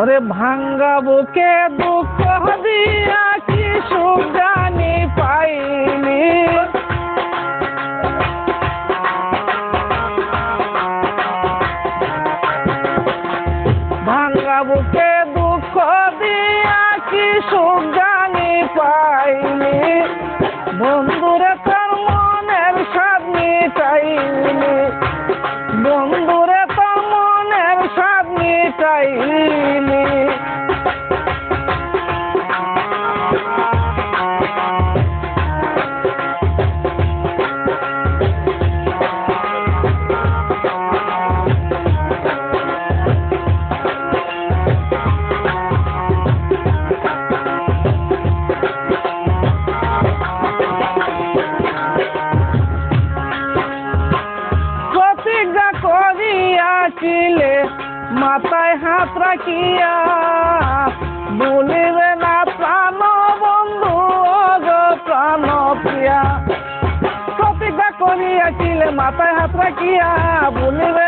ওরে ভাঙ্গা বুকে দুঃখ দিয়া কি সুগানি পাইলি ভাঙ্গা বুকে দুঃখ দিয়া কি মাথায় হাত রাখিয়া বলিবে না, প্রাণ বন্ধু প্রাণ প্রিয়া। প্রতিজ্ঞা করিয়াছিলে, মাথায় হাত রাখিয়া বলিবে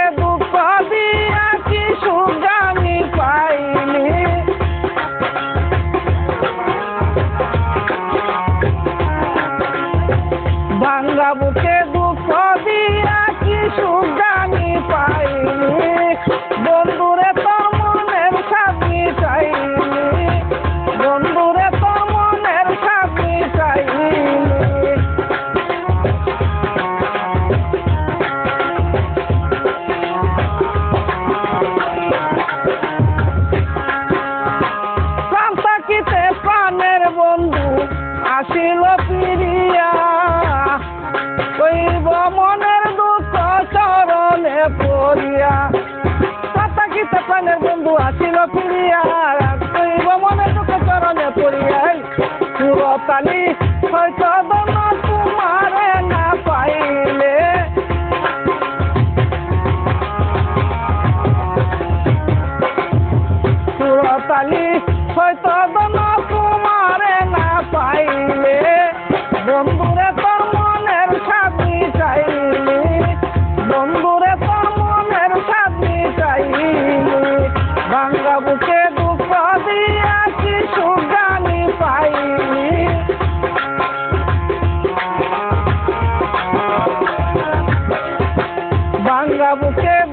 I will care. মনের দুঃখ চরণে পড়িয়া কথা কি তেপানের বন্ধু আসিল ফিরিয়া তুই মনের দুঃখ চরণে পড়িয়া সুরতালি jogava o quê?